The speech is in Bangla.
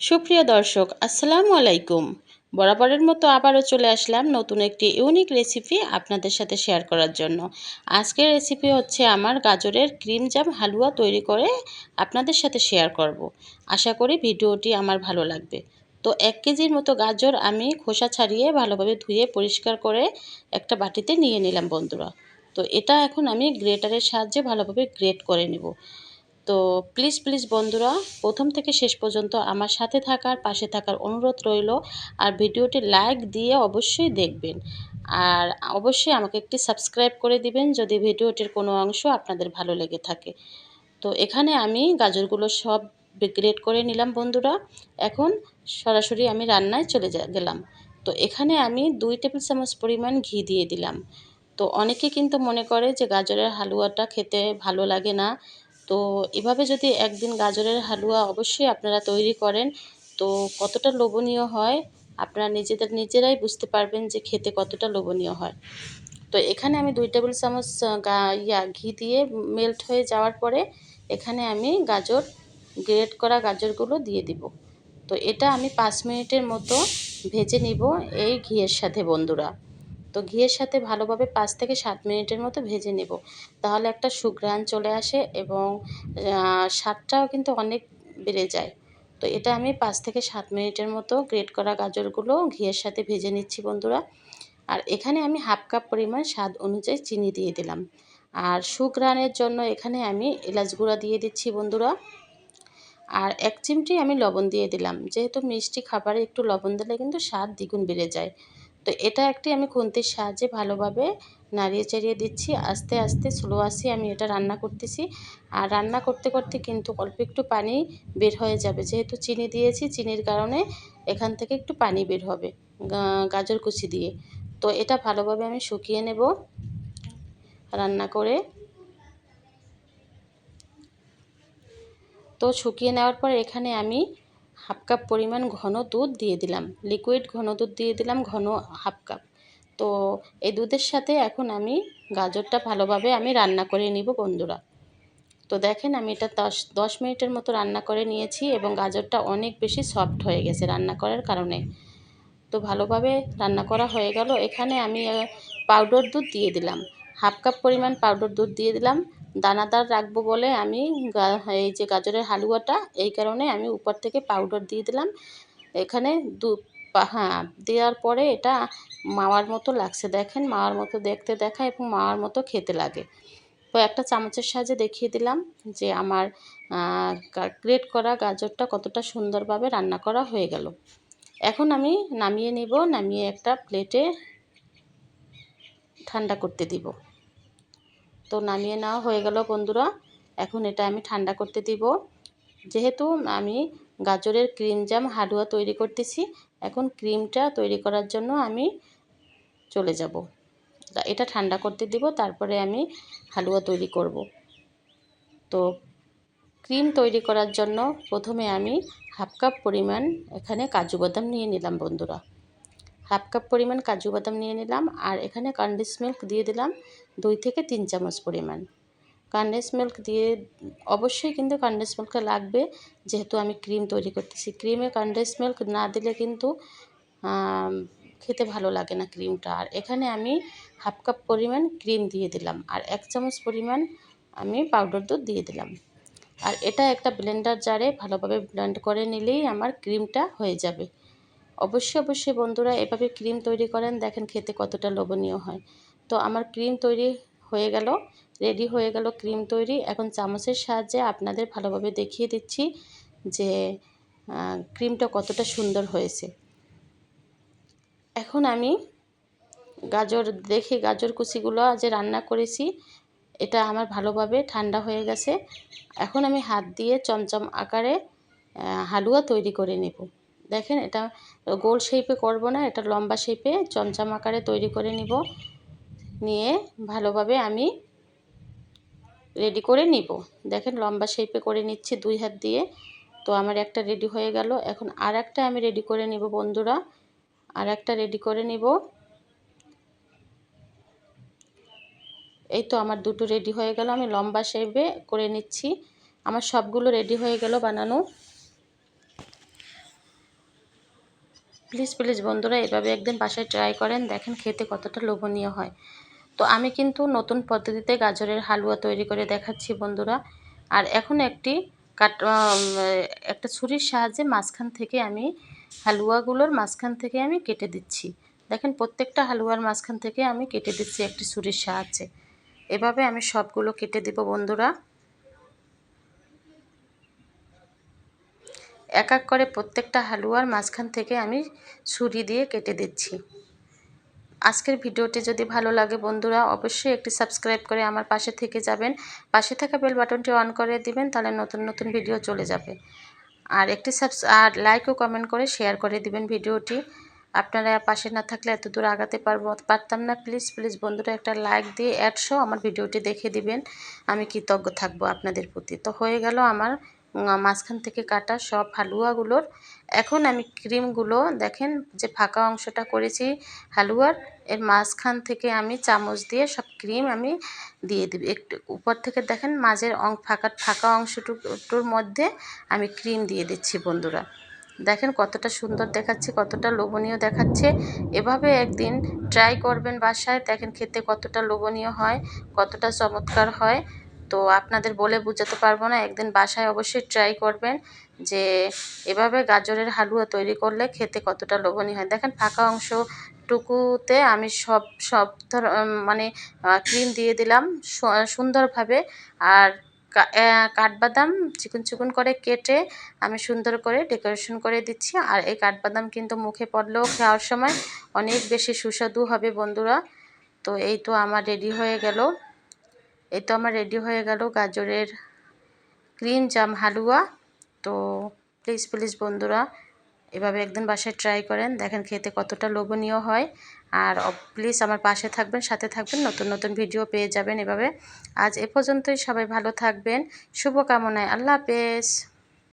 সুপ্রিয় দর্শক, আসসালামু আলাইকুম। বরাবরের মতো আবারও চলে আসলাম নতুন একটি ইউনিক রেসিপি আপনাদের সাথে শেয়ার করার জন্য। আজকের রেসিপি হচ্ছে আমার গাজরের ক্রিম জাম হালুয়া তৈরি করে আপনাদের সাথে শেয়ার করব। আশা করি ভিডিওটি আমার ভালো লাগবে। তো এক কেজির মতো গাজর আমি খোসা ছাড়িয়ে ভালোভাবে ধুয়ে পরিষ্কার করে একটা বাটিতে নিয়ে নিলাম বন্ধুরা। তো এটা এখন আমি গ্রেটারের সাহায্যে ভালোভাবে গ্রেট করে নেব। তো প্লিজ প্লিজ বন্ধুরা, প্রথম থেকে শেষ পর্যন্ত আমার সাথে থাকার, পাশে থাকার অনুরোধ রইল। আর ভিডিওটি লাইক দিয়ে অবশ্যই দেখবেন। আর অবশ্যই আমাকে একটি সাবস্ক্রাইব করে দিবেন যদি ভিডিওটির কোনো অংশ আপনাদের ভালো লেগে থাকে। তো এখানে আমি গাজরগুলো সব গ্রেড করে নিলাম বন্ধুরা। এখন সরাসরি আমি রান্নায় চলে গেলাম। তো এখানে আমি দুই টেবিল চামচ পরিমাণ ঘি দিয়ে দিলাম। তো অনেকে কিন্তু মনে করে যে গাজরের হালুয়াটা খেতে ভালো লাগে না। তো এভাবে যদি একদিন গাজরের হালুয়া অবশ্যই আপনারা তৈরি করেন, তো কতটা লোভনীয় হয় আপনারা নিজেদের নিজেরাই বুঝতে পারবেন যে খেতে কতটা লোভনীয় হয়। তো এখানে আমি দুই টেবিল চামচ ইয়া, ঘি দিয়ে মেল্ট হয়ে যাওয়ার পরে এখানে আমি গাজর গ্রেট করা গাজরগুলো দিয়ে দিব। তো এটা আমি পাঁচ মিনিটের মতো ভেজে নিব এই ঘিয়ের সাথে বন্ধুরা। তো ঘিয়ের সাথে ভালোভাবে পাঁচ থেকে সাত মিনিটের মতো ভেজে নেব। তাহলে একটা সুঘ্রাণ চলে আসে এবং স্বাদটাও কিন্তু অনেক বেড়ে যায়। তো এটা আমি পাঁচ থেকে সাত মিনিটের মতো গ্রেট করা গাজরগুলো ঘিয়ের সাথে ভেজে নিচ্ছি বন্ধুরা। আর এখানে আমি হাফ কাপ পরিমাণ স্বাদ অনুযায়ী চিনি দিয়ে দিলাম। আর সুঘ্রাণের জন্য এখানে আমি এলাচ গুঁড়া দিয়ে দিচ্ছি বন্ধুরা। আর এক চিমটি আমি লবণ দিয়ে দিলাম। যেহেতু মিষ্টি খাবারে একটু লবণ দিলে কিন্তু স্বাদ দ্বিগুণ বেড়ে যায়। তো এটা একটি আমি খুন্তির সাহায্যে ভালোভাবে নাড়িয়ে চাড়িয়ে দিচ্ছি। আস্তে আস্তে স্লো আসি, আমি এটা রান্না করতেছি। আর রান্না করতে করতে কিন্তু অল্প একটু পানি বের হয়ে যাবে। যেহেতু চিনি দিয়েছি, চিনির কারণে এখান থেকে একটু পানি বের হবে গাজর কুচি দিয়ে। তো এটা ভালোভাবে আমি শুকিয়ে নেব। রান্না করে তো শুকিয়ে নেওয়ার পর এখানে আমি হাফ কাপ পরিমাণ ঘন দুধ দিয়ে দিলাম। লিকুইড ঘন দুধ দিয়ে দিলাম, ঘন হাফ কাপ। তো এই দুধের সাথে এখন আমি গাজরটা ভালোভাবে আমি রান্না করে নিব বন্ধুরা। তো দেখেন আমি এটা দশ দশ মিনিটের মতো রান্না করে নিয়েছি এবং গাজরটা অনেক বেশি সফট হয়ে গেছে রান্না করার কারণে। তো ভালোভাবে রান্না করা হয়ে গেল। এখানে আমি পাউডার দুধ দিয়ে দিলাম। হাফ কাপ পরিমাণ পাউডার দুধ দিয়ে দিলাম। দানাদার রাখব বলে আমি এই যে গাজরের হালুয়াটা, এই কারণে আমি উপর থেকে পাউডার দিয়ে দিলাম। এখানে দু হ্যাঁ দেওয়ার পরে এটা মাওয়ার মতো লাগছে। দেখেন, মাওয়ার মতো দেখতে দেখা এবং মাওয়ার মতো খেতে লাগে। তো একটা চামচের সাহায্যে দেখিয়ে দিলাম যে আমার গ্রেট করা গাজরটা কতটা সুন্দরভাবে রান্না করা হয়ে গেল। এখন আমি নামিয়ে নিব, নামিয়ে একটা প্লেটে ঠান্ডা করতে দিব। তো নামিয়ে নেওয়া হয়ে গেল বন্ধুরা। এখন এটা আমি ঠান্ডা করতে দিব। যেহেতু আমি গাজরের ক্রিম জাম হালুয়া তৈরি করতেছি, এখন ক্রিমটা তৈরি করার জন্য আমি চলে যাব। এটা ঠান্ডা করতে দিব, তারপরে আমি হালুয়া তৈরি করব। তো ক্রিম তৈরি করার জন্য প্রথমে আমি হাফ কাপ পরিমাণ এখানে কাজু বাদাম নিয়ে নিলাম বন্ধুরা। হাফ কাপ পরিমাণ কাজু বাদাম নিয়ে নিলাম আর এখানে কন্ডেন্স মিল্ক দিয়ে দিলাম দুই থেকে তিন চামচ পরিমাণ। কন্ডেন্স মিল্ক দিয়ে অবশ্যই কিন্তু কন্ডেন্স মিল্কটা লাগবে, যেহেতু আমি ক্রিম তৈরি করতেছি। ক্রিমে কন্ডেন্স মিল্ক না দিলে কিন্তু খেতে ভালো লাগে না ক্রিমটা। আর এখানে আমি হাফ কাপ পরিমাণ ক্রিম দিয়ে দিলাম আর এক চামচ পরিমাণ আমি পাউডার দুধ দিয়ে দিলাম। আর এটা একটা ব্লেন্ডার জারে ভালোভাবে ব্লেন্ড করে নিলেই আমার ক্রিমটা হয়ে যাবে। অবশ্যই অবশ্যই বন্ধুরা এভাবে ক্রিম তৈরি করেন, দেখেন খেতে কতটা লোভনীয় হয়। তো আমার ক্রিম তৈরি হয়ে গেল, রেডি হয়ে গেল ক্রিম তৈরি। এখন চামচের সাহায্যে আপনাদের ভালোভাবে দেখিয়ে দিচ্ছি যে ক্রিমটা কতটা সুন্দর হয়েছে। এখন আমি গাজর, দেখি গাজর কুচিগুলো যে রান্না করেছি, এটা আমার ভালোভাবে ঠান্ডা হয়ে গেছে। এখন আমি হাত দিয়ে চমচম আকারে হালুয়া তৈরি করে নেব। দেখেন এটা গোল শেপে করব না, এটা লম্বা শেপে চমচম আকারে তৈরি করে নিব। নিয়ে ভালোভাবে আমি রেডি করে নিব। দেখেন লম্বা শেপে করে নিচ্ছি দুই হাত দিয়ে। তো আমার একটা রেডি হয়ে গেল। এখন আর একটা আমি রেডি করে নিব বন্ধুরা। আর একটা রেডি করে নিব। এই তো আমার দুটো রেডি হয়ে গেল। আমি লম্বা শেপে করে নিচ্ছি। আমার সবগুলো রেডি হয়ে গেল বানানো। প্লিজ প্লিজ বন্ধুরা, এভাবে একদিন বাসায় ট্রাই করেন, দেখেন খেতে কতটা লোভনীয় হয়। তো আমি কিন্তু নতুন পদ্ধতিতে গাজরের হালুয়া তৈরি করে দেখাচ্ছি বন্ধুরা। আর এখন একটি কাট একটা ছুরির সাহায্যে মাঝখান থেকে আমি হালুয়াগুলোর মাঝখান থেকে আমি কেটে দিচ্ছি। দেখেন প্রত্যেকটা হালুয়ার মাঝখান থেকে আমি কেটে দিচ্ছি একটি ছুরির সাহায্যে। এভাবে আমি সবগুলো কেটে দিব বন্ধুরা। এক এক করে প্রত্যেকটা হালুয়ার মাঝখান থেকে আমি ছুরি দিয়ে কেটে দিচ্ছি। আজকের ভিডিওটি যদি ভালো লাগে বন্ধুরা, অবশ্যই একটি সাবস্ক্রাইব করে আমার পাশে থেকে যাবেন। পাশে থাকা বেল বাটনটি অন করে দিবেন, তাহলে নতুন নতুন ভিডিও চলে যাবে। আর একটি সাবস, আর লাইক ও কমেন্ট করে শেয়ার করে দিবেন ভিডিওটি। আপনারা পাশে না থাকলে এত দূর আগাতে পারব, পারতাম না। প্লিজ প্লিজ বন্ধুরা, একটা লাইক দিয়ে অ্যাডসো আমার ভিডিওটি দেখে দিবেন। আমি কৃতজ্ঞ থাকব আপনাদের প্রতি। তো হয়ে গেল আমার মাঝখান থেকে কাটা সব হালুয়াগুলোর। এখন আমি ক্রিমগুলো দেখেন যে ফাঁকা অংশটা করেছি হালুয়ার। এর মাঝখান থেকে আমি চামচ দিয়ে সব ক্রিম আমি দিয়ে দিবি। একটু উপর থেকে দেখেন মাঝের অং, ফাঁকা ফাঁকা অংশটুকুর মধ্যে আমি ক্রিম দিয়ে দিচ্ছি বন্ধুরা। দেখেন কতটা সুন্দর দেখাচ্ছে, কতটা লোভনীয় দেখাচ্ছে। এভাবে একদিন ট্রাই করবেন বাসায়, দেখেন খেতে কতটা লোভনীয় হয়, কতটা চমৎকার হয়। তো আপনাদের বলে বোঝাতে পারব না, একদিন বাসায় অবশ্যই ট্রাই করবেন যে এভাবে গাজরের হালুয়া তৈরি করলে খেতে কতটা লোভনীয় হয়। দেখেন ফাঁকা অংশটুকুতে আমি সব সব ধর মানে ক্রিম দিয়ে দিলাম সুন্দরভাবে আর কাঠবাদাম চিকন চিকন করে কেটে আমি সুন্দর করে ডেকোরেশন করে দিচ্ছি। আর এই কাঠবাদাম কিন্তু মুখে পড়লেও খাওয়ার সময় অনেক বেশি সুস্বাদু হবে বন্ধুরা। তো এই তো আমার রেডি হয়ে গেল। এই তো আমার রেডি হয়ে গেল গাজরের ক্রিম জাম, হালুয়া। তো প্লিজ প্লিজ বন্ধুরা, এভাবে একদিন বাসায় ট্রাই করেন, দেখেন খেতে কতটা লোভনীয় হয়। আর প্লিজ আমার পাশে থাকবেন, সাথে থাকবেন, নতুন নতুন ভিডিও পেয়ে যাবেন এভাবে। আজ এ পর্যন্তই, সবাই ভালো থাকবেন, শুভকামনায়, আল্লাহ হাফেজ।